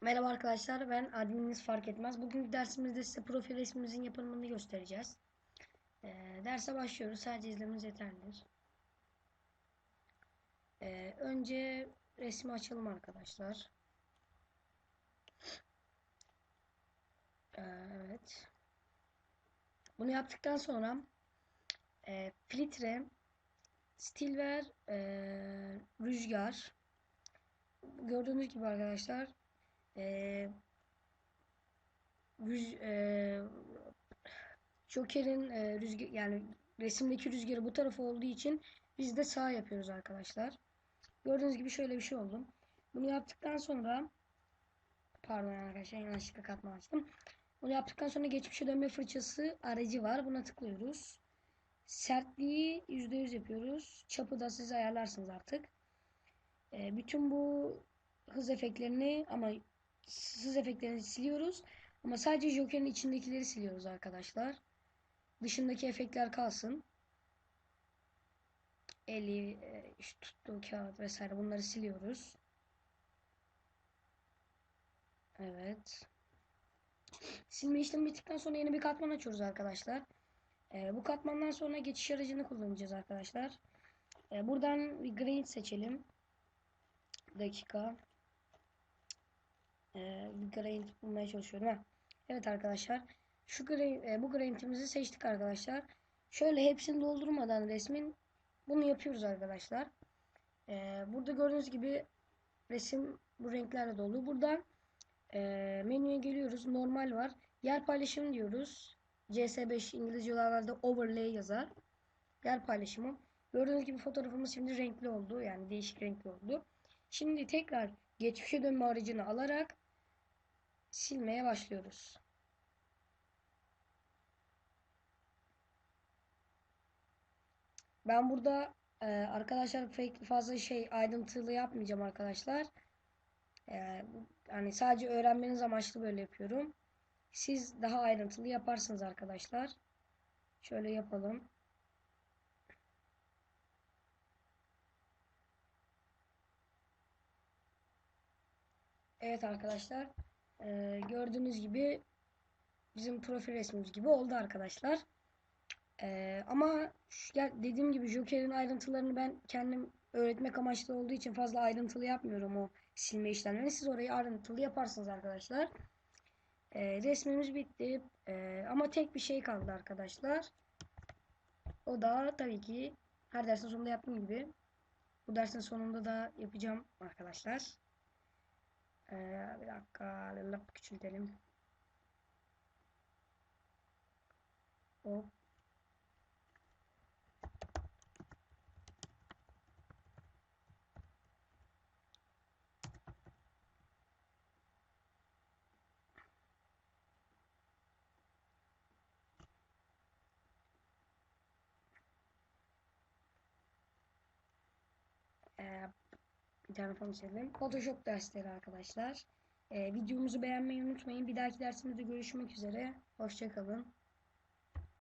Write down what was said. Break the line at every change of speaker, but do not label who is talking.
Merhaba arkadaşlar ben admininiz fark etmez. Bugünkü dersimizde size profil resmimizin yapımını göstereceğiz. Ee, derse başlıyoruz. Sadece izlemeniz yeterlidir. Ee, önce resmi açalım arkadaşlar. Ee, evet. Bunu yaptıktan sonra e, filtre, stil ver, e, rüzgar. Gördüğünüz gibi arkadaşlar e, rüz, e, Joker'in e, rüzgar yani resimdeki rüzgarı bu tarafa olduğu için biz de sağ yapıyoruz arkadaşlar. Gördüğünüz gibi şöyle bir şey oldu. Bunu yaptıktan sonra pardon arkadaşlar yanlışlıkla katma açtım. Bunu yaptıktan sonra geçmişe dönme fırçası aracı var. Buna tıklıyoruz. Sertliği %100 yapıyoruz. Çapı da siz ayarlarsınız artık. E, bütün bu hız efektlerini ama hız efektlerini siliyoruz. Ama sadece Joker'in içindekileri siliyoruz arkadaşlar. Dışındaki efektler kalsın. Eli, e, işte tuttuğu kağıt vesaire bunları siliyoruz. Evet. Silme işlemi bittikten sonra yeni bir katman açıyoruz arkadaşlar. Ee, bu katmandan sonra geçiş aracını kullanacağız arkadaşlar. Ee, buradan bir grain seçelim. Dakika. Ee, bir grain bulmaya çalışıyorum. Ha. Evet arkadaşlar. Şu grain, e, bu grain'imizi seçtik arkadaşlar. Şöyle hepsini doldurmadan resmin bunu yapıyoruz arkadaşlar. Ee, burada gördüğünüz gibi resim bu renklerle dolu. Buradan e, menüye geliyoruz. Normal var. Yer paylaşım diyoruz. CS5 İngilizce yollarda overlay yazar. Yer paylaşımı. Gördüğünüz gibi fotoğrafımız şimdi renkli oldu. Yani değişik renkli oldu. Şimdi tekrar geçmişe dönme aracını alarak silmeye başlıyoruz. Ben burada e, arkadaşlar pek fazla şey ayrıntılı yapmayacağım arkadaşlar. E, yani sadece öğrenmeniz amaçlı böyle yapıyorum. Siz daha ayrıntılı yaparsınız arkadaşlar. Şöyle yapalım. Evet arkadaşlar. E, gördüğünüz gibi bizim profil resmimiz gibi oldu arkadaşlar. Ee, ama dediğim gibi Joker'in ayrıntılarını ben kendim öğretmek amaçlı olduğu için fazla ayrıntılı yapmıyorum o silme işlemlerini. Siz orayı ayrıntılı yaparsınız arkadaşlar. Ee, resmimiz bitti. Ee, ama tek bir şey kaldı arkadaşlar. O da tabii ki her dersin sonunda yaptığım gibi. Bu dersin sonunda da yapacağım arkadaşlar. Ee, bir dakika. Küçültelim. Hop. Ee, telefonu sildim. Photoshop dersleri arkadaşlar. Ee, videomuzu beğenmeyi unutmayın. Bir dahaki dersimizde görüşmek üzere. Hoşçakalın.